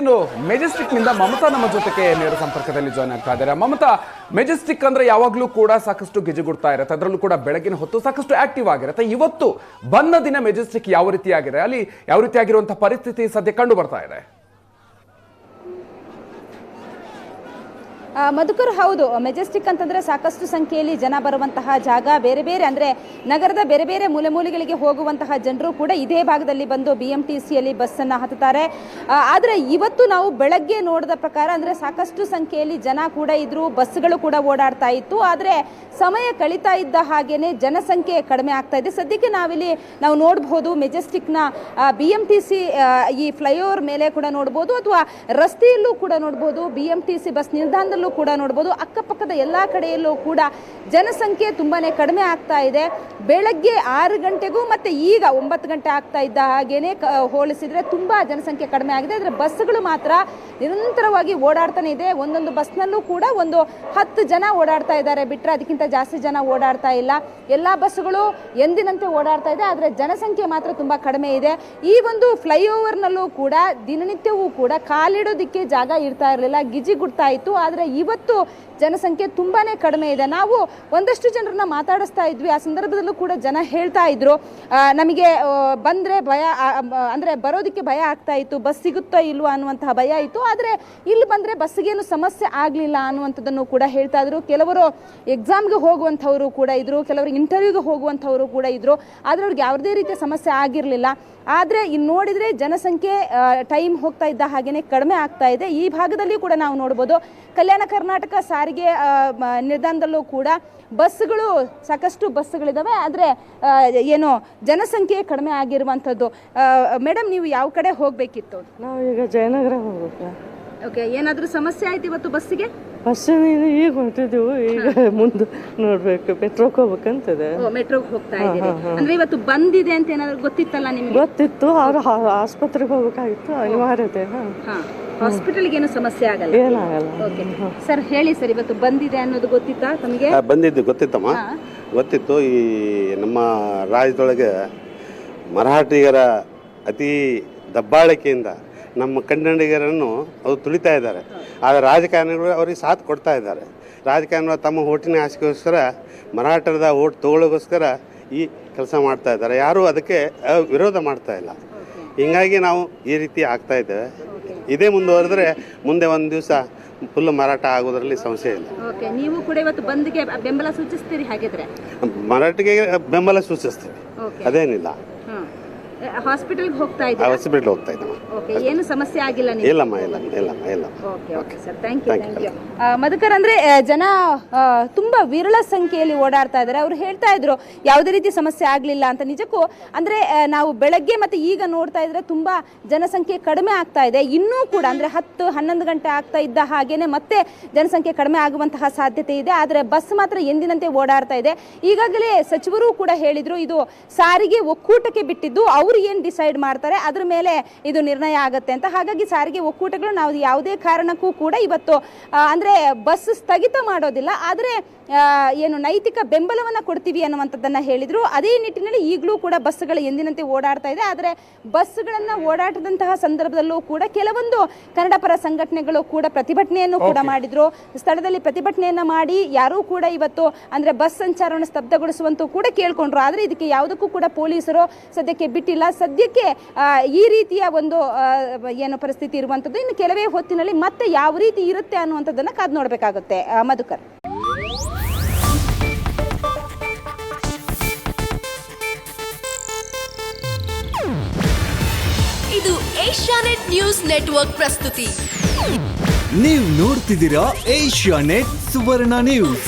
ಇನ್ನು ಮೆಜೆಸ್ಟಿಕ್ನಿಂದ ಮಮತಾ ನಮ್ಮ ಜೊತೆಗೆ ನೇರ ಸಂಪರ್ಕದಲ್ಲಿ ಜಾಯ್ನ್ ಆಗ್ತಾ ಇದ್ದಾರೆ. ಮಮತಾ ಮೆಜೆಸ್ಟಿಕ್ ಅಂದ್ರೆ ಯಾವಾಗಲೂ ಕೂಡ ಸಾಕಷ್ಟು ಗಿಜುಗುಡ್ತಾ ಇರುತ್ತೆ. ಅದರಲ್ಲೂ ಕೂಡ ಬೆಳಗಿನ ಹೊತ್ತು ಸಾಕಷ್ಟು ಆಕ್ಟಿವ್ ಆಗಿರುತ್ತೆ. ಇವತ್ತು ಬಂದ ದಿನ ಮೆಜೆಸ್ಟಿಕ್ ಯಾವ ರೀತಿ ಆಗಿದೆ ಅಲ್ಲಿ ಯಾವ ರೀತಿ ಆಗಿರುವಂತಹ ಪರಿಸ್ಥಿತಿ ಸದ್ಯ ಕಂಡು ಬರ್ತಾ ಇದೆ? ಮಧುಕರ್ ಹೌದು. ಮೆಜೆಸ್ಟಿಕ್ ಅಂತಂದ್ರೆ ಸಾಕಷ್ಟು ಸಂಖ್ಯೆಯಲ್ಲಿ ಜನ ಬರುವಂತಹ ಜಾಗ. ಬೇರೆ ಬೇರೆ ಅಂದ್ರೆ ನಗರದ ಬೇರೆ ಬೇರೆ ಮೂಲೆ ಮೂಲೆಗಳಿಗೆ ಹೋಗುವಂತಹ ಜನರು ಕೂಡ ಇದೇ ಭಾಗದಲ್ಲಿ ಬಂದು ಬಿ ಎಂ ಟಿ ಸಿಯಲ್ಲಿ ಬಸ್ಸನ್ನು ಹತ್ತುತ್ತಾರೆ. ಆದರೆ ಇವತ್ತು ನಾವು ಬೆಳಗ್ಗೆ ನೋಡಿದ ಪ್ರಕಾರ ಅಂದ್ರೆ ಸಾಕಷ್ಟು ಸಂಖ್ಯೆಯಲ್ಲಿ ಜನ ಕೂಡ ಇದ್ರು ಬಸ್ಗಳು ಕೂಡ ಓಡಾಡ್ತಾ ಇತ್ತು. ಆದರೆ ಸಮಯ ಕಳೀತಾ ಇದ್ದ ಹಾಗೇನೆ ಜನಸಂಖ್ಯೆ ಕಡಿಮೆ ಆಗ್ತಾ ಇದೆ. ಸದ್ಯಕ್ಕೆ ನಾವಿಲ್ಲಿ ನಾವು ನೋಡಬಹುದು ಮೆಜೆಸ್ಟಿಕ್ನ ಬಿ ಎಂ ಟಿ ಸಿ ಈ ಫ್ಲೈಓವರ್ ಮೇಲೆ ಕೂಡ ನೋಡ್ಬೋದು ಅಥವಾ ರಸ್ತೆಯಲ್ಲೂ ಕೂಡ ನೋಡ್ಬೋದು B M T C bus ನಿಲ್ದಾಣದಲ್ಲೂ ಕೂಡ ನೋಡ್ಬೋದು, ಅಕ್ಕಪಕ್ಕದ ಎಲ್ಲ ಕಡೆಯಲ್ಲೂ ಕೂಡ ಜನಸಂಖ್ಯೆ ತುಂಬಾ ಕಡಿಮೆ ಆಗ್ತಾ ಇದೆ. ಬೆಳಗ್ಗೆ ಆರು ಗಂಟೆಗೂ ಮತ್ತೆ ಈಗ ಒಂಬತ್ತು ಗಂಟೆ ಆಗ್ತಾ ಇದ್ದ ಹಾಗೇನೆ ಹೋಲಿಸಿದ್ರೆ ತುಂಬಾ ಜನಸಂಖ್ಯೆ ಕಡಿಮೆ ಆಗಿದೆ. ಆದರೆ ಬಸ್ಗಳು ಮಾತ್ರ ನಿರಂತರವಾಗಿ ಓಡಾಡ್ತಾನೆ ಇದೆ. ಒಂದೊಂದು ಬಸ್ನಲ್ಲೂ ಕೂಡ ಒಂದು ಹತ್ತು ಜನ ಓಡಾಡ್ತಾ ಇದ್ದಾರೆ. ಬಿಟ್ಟರೆ ಅದಕ್ಕಿಂತ ಜಾಸ್ತಿ ಜನ ಓಡಾಡ್ತಾ ಇಲ್ಲ. ಎಲ್ಲ ಬಸ್ಸುಗಳು ಎಂದಿನಂತೆ ಓಡಾಡ್ತಾ ಇದೆ, ಆದರೆ ಜನಸಂಖ್ಯೆ ಮಾತ್ರ ತುಂಬ ಕಡಿಮೆ ಇದೆ. ಈ ಒಂದು ಫ್ಲೈಓವರ್ನಲ್ಲೂ ಕೂಡ ದಿನನಿತ್ಯವೂ ಕೂಡ ಕಾಲಿಡೋದಕ್ಕೆ ಜಾಗ ಇರ್ತಾ ಇರಲಿಲ್ಲ ಗಿಜಿಗುಡ್ತಾ ಇತ್ತು ಆದರೆ ಇವತ್ತು ಜನಸಂಖ್ಯೆ ತುಂಬಾ ಕಡಿಮೆ ಇದೆ. ನಾವು ಒಂದಷ್ಟು ಜನರನ್ನ ಮಾತಾಡಿಸ್ತಾ ಇದ್ವಿ. ಆ ಸಂದರ್ಭದಲ್ಲೂ ಕೂಡ ಜನ ಹೇಳ್ತಾ ಇದ್ರು. ನಮಗೆ ಬಂದರೆ ಭಯ ಅಂದ್ರೆ ಬರೋದಕ್ಕೆ ಭಯ ಆಗ್ತಾ ಇತ್ತು. ಬಸ್ ಸಿಗುತ್ತೋ ಇಲ್ವೋ ಅನ್ನುವಂತಹ ಭಯ ಇತ್ತು. ಆದರೆ ಇಲ್ಲಿ ಬಂದರೆ ಬಸ್ಸಿಗೇನು ಸಮಸ್ಯೆ ಆಗಲಿಲ್ಲ ಅನ್ನುವಂಥದ್ದನ್ನು ಕೂಡ ಹೇಳ್ತಾ ಇದ್ರು. ಕೆಲವರು ಎಕ್ಸಾಮ್ಗೆ ಹೋಗುವಂಥವರು ಕೂಡ ಇದ್ರು, ಕೆಲವರು ಇಂಟರ್ವ್ಯೂಗೆ ಹೋಗುವಂಥವರು ಕೂಡ ಇದ್ರು. ಆದರೆ ಅವ್ರಿಗೆ ಯಾವುದೇ ರೀತಿಯ ಸಮಸ್ಯೆ ಆಗಿರಲಿಲ್ಲ. ಆದರೆ ಇಲ್ಲಿ ನೋಡಿದರೆ ಜನಸಂಖ್ಯೆ ಟೈಮ್ ಹೋಗ್ತಾ ಇದ್ದ ಹಾಗೇನೆ ಕಡಿಮೆ ಆಗ್ತಾ ಇದೆ. ಈ ಭಾಗದಲ್ಲಿ ಕೂಡ ನಾವು ನೋಡ್ಬೋದು. ಕಲ್ಯಾಣ ಕರ್ನಾಟಕ ಸಾರಿಗೆ ನಿಲ್ದಾಣದಲ್ಲೂ ಕೂಡ ಬಸ್ಗಳು ಸಾಕಷ್ಟು ಬಸ್ಗಳಿದ್ದಾವೆ ಆದರೆ ಏನು ಜನಸಂಖ್ಯೆ ಕಡಿಮೆ ಆಗಿರುವಂಥದ್ದು. ಮೇಡಮ್ ನೀವು ಯಾವ ಕಡೆ ಹೋಗಬೇಕಿತ್ತು? ನಾವು ಈಗ ಜಯನಗರ ಹೋಗ್ಬೇಕು. ಓಕೆ ಏನಾದರೂ ಸಮಸ್ಯೆ ಆಯ್ತು ಇವತ್ತು ಬಸ್ಸಿಗೆ? ಬಸ್ ಈಗ ಹೊಂಟಿದ್ದೀವಿ ಈಗ ಮುಂದೆ ನೋಡ್ಬೇಕು. ಮೆಟ್ರೋಕ್ ಹೋಗ್ಬೇಕಂತದೆ. ಮೆಟ್ರೋಗೆ ಹೋಗ್ತಾ ಇದ್ದೀರಿ. ಅಂದ್ರೆ ಇವತ್ತು ಬಂದಿದೆ ಅಂತ ಏನಾದ್ರು ಗೊತ್ತಿತ್ತಲ್ಲ ನಿಮ್ಗೆ? ಗೊತ್ತಿತ್ತು ಅವ್ರು ಆಸ್ಪತ್ರೆಗೆ ಹೋಗ್ಬೇಕಾಗಿತ್ತು ಅನಿವಾರ್ಯತೆ ಹಾಸ್ಪಿಟಲ್ಗೆ ಏನು ಸಮಸ್ಯೆ ಆಗಲ್ಲ? ಏನಾಗಲ್ಲ. ಓಕೆ ಸರ್ ಹೇಳಿ ಸರ್ ಇವತ್ತು ಬಂದಿದೆ ಅನ್ನೋದು ಗೊತ್ತಿತ್ತಾ ತಮಗೆ? ಬಂದಿದ್ದು ಗೊತ್ತಿತ್ತಮ್ಮ. ಗೊತ್ತಿತ್ತು ಈ ನಮ್ಮ ರಾಜ್ಯದೊಳಗೆ ಮರಾಠಿಗರ ಅತಿ ದಬ್ಬಾಳಿಕೆಯಿಂದ ನಮ್ಮ ಕನ್ನಡಿಗರನ್ನು ಅವರು ತುಳಿತಾ ಇದ್ದಾರೆ. ಆದರೆ ರಾಜಕಾರಣಿಗಳು ಅವರಿಗೆ ಸಾಥ್ ಕೊಡ್ತಾ ಇದ್ದಾರೆ. ರಾಜಕಾರಣಿಗಳು ತಮ್ಮ ಓಟಿನ ಆಸೆಗೋಸ್ಕರ ಮರಾಠರದ ಓಟ್ ತಗೊಳ್ಳೋಗೋಸ್ಕರ ಈ ಕೆಲಸ ಮಾಡ್ತಾ ಇದ್ದಾರೆ. ಯಾರೂ ಅದಕ್ಕೆ ವಿರೋಧ ಮಾಡ್ತಾ ಇಲ್ಲ. ಹಿಂಗಾಗಿ ನಾವು ಈ ರೀತಿ ಆಗ್ತಾ ಇದ್ದೇವೆ. ಇದೇ ಮುಂದುವರೆದ್ರೆ ಮುಂದೆ ಒಂದು ದಿವಸ ಫುಲ್ ಮಾರಾಟ ಆಗೋದ್ರಲ್ಲಿ ಸಮಸ್ಯೆ ಇಲ್ಲ. ನೀವು ಕೂಡ ಇವತ್ತು ಬಂದ್ಗೆ ಬೆಂಬಲ ಸೂಚಿಸ್ತೀರಿ ಹಾಗಿದ್ರೆ? ಮರಾಠಿಗೆ ಬೆಂಬಲ ಸೂಚಿಸ್ತೀವಿ. ಅದೇನಿಲ್ಲ. ಹಾಸ್ಪಿಟಲ್ಗೆ ಹೋಗ್ತಾ ಇದ್ದೀರಾ? ಹಾಸ್ಪಿಟಲ್ ಹೋಗ್ತಾ ಇದ್ದೀವಿ. ಓಕೆ ಏನು ಸಮಸ್ಯೆ ಆಗಿಲ್ಲ ನಿಮಗೆ? ಇಲ್ಲಮ್ಮ ಇಲ್ಲ ಇಲ್ಲಮ್ಮ ಇಲ್ಲ. Okay okay sir thank you thank you Madhukar ಅಂದ್ರೆ ಆ, ಜನ ಆ, ತುಂಬಾ ವಿರಳ ಸಂಖ್ಯೆಯಲ್ಲಿ ಓಡಾಡ್ತಾ ಇದ್ದಾರೆ. ಅವ್ರು ಹೇಳ್ತಾ ಇದ್ರು ಯಾವುದೇ ರೀತಿ ಸಮಸ್ಯೆ ಆಗ್ಲಿಲ್ಲ ಅಂತ. ನಿಜಕ್ಕೂ ಅಂದ್ರೆ ಆ, ನಾವು ಬೆಳಗ್ಗೆ ಮತ್ತೆ ಈಗ ನೋಡ್ತಾ ಇದ್ರೆ ತುಂಬಾ ಜನಸಂಖ್ಯೆ ಕಡಿಮೆ ಆಗ್ತಾ ಇದೆ. ಇನ್ನೂ ಕೂಡ ಅಂದ್ರೆ ಹತ್ತು ಹನ್ನೊಂದು ಗಂಟೆ ಆಗ್ತಾ ಇದ್ದ ಹಾಗೇನೆ ಮತ್ತೆ ಜನಸಂಖ್ಯೆ ಕಡಿಮೆ ಆಗುವಂತಹ ಸಾಧ್ಯತೆ ಇದೆ. ಆದ್ರೆ ಬಸ್ ಮಾತ್ರ ಎಂದಿನಂತೆ ಓಡಾಡ್ತಾ ಇದೆ. ಈಗಾಗಲೇ ಸಚಿವರು ಕೂಡ ಹೇಳಿದ್ರು ಇದು ಸಾರಿಗೆ ಒಕ್ಕೂಟಕ್ಕೆ ಬಿಟ್ಟಿದ್ದು ಅವರು ಏನು ಡಿಸೈಡ್ ಮಾಡ್ತಾರೆ ಅದ್ರ ಮೇಲೆ ಇದು ನಿರ್ಣಯ ಆಗುತ್ತೆ ಅಂತ. ಹಾಗಾಗಿ ಸಾರಿಗೆ ಒಕ್ಕೂಟಗಳು ನಾವು ಯಾವುದೇ ಕಾರಣಕ್ಕೂ ಕೂಡ ಇವತ್ತು ಅಂದರೆ ಅಂದ್ರೆ ಬಸ್ ಸ್ಥಗಿತ ಮಾಡೋದಿಲ್ಲ. ಆದರೆ ಏನು ನೈತಿಕ ಬೆಂಬಲವನ್ನ ಕೊಡ್ತೀವಿ ಅನ್ನುವಂಥದ್ದನ್ನು ಹೇಳಿದರು. ಅದೇ ನಿಟ್ಟಿನಲ್ಲಿ ಈಗಲೂ ಕೂಡ ಬಸ್ಗಳು ಎಂದಿನಂತೆ ಓಡಾಡ್ತಾ ಇದೆ. ಆದರೆ ಬಸ್ಗಳನ್ನ ಓಡಾಟದಂತಹ ಸಂದರ್ಭದಲ್ಲೂ ಕೂಡ ಕೆಲವೊಂದು ಕನ್ನಡ ಪರ ಸಂಘಟನೆಗಳು ಕೂಡ ಪ್ರತಿಭಟನೆಯನ್ನು ಕೂಡ ಮಾಡಿದ್ರು. ಸ್ಥಳದಲ್ಲಿ ಪ್ರತಿಭಟನೆಯನ್ನ ಮಾಡಿ ಯಾರೂ ಕೂಡ ಇವತ್ತು ಅಂದ್ರೆ ಬಸ್ ಸಂಚಾರವನ್ನು ಸ್ತಬ್ಧಗೊಳಿಸುವಂತೂ ಕೂಡ ಕೇಳ್ಕೊಂಡ್ರು. ಆದರೆ ಇದಕ್ಕೆ ಯಾವುದಕ್ಕೂ ಕೂಡ ಪೊಲೀಸರು ಸದ್ಯಕ್ಕೆ ಬಿಟ್ಟಿಲ್ಲ. ಸದ್ಯಕ್ಕೆ ಈ ರೀತಿಯ ಒಂದು ಏನು ಪರಿಸ್ಥಿತಿ ಇರುವಂಥದ್ದು ಇನ್ನು ಕೆಲವೇ ಹೊತ್ತಿನಲ್ಲಿ ಮತ್ತೆ ಯಾವ ರೀತಿ ಇರುತ್ತೆ ಅನ್ನುವಂಥದ್ದನ್ನು ಕಾದು ನೋಡಬೇಕಾಗುತ್ತೆ. ಮಧುಕರ್. ಇದು ಏಷ್ಯಾನೆಟ್ ನ್ಯೂಸ್ ನೆಟ್ವರ್ಕ್ ಪ್ರಸ್ತುತಿ. ನೀವು ನೋಡ್ತಿದ್ದೀರಾ ಏಷ್ಯಾ ನೆಟ್ ಸುವರ್ಣ ನ್ಯೂಸ್.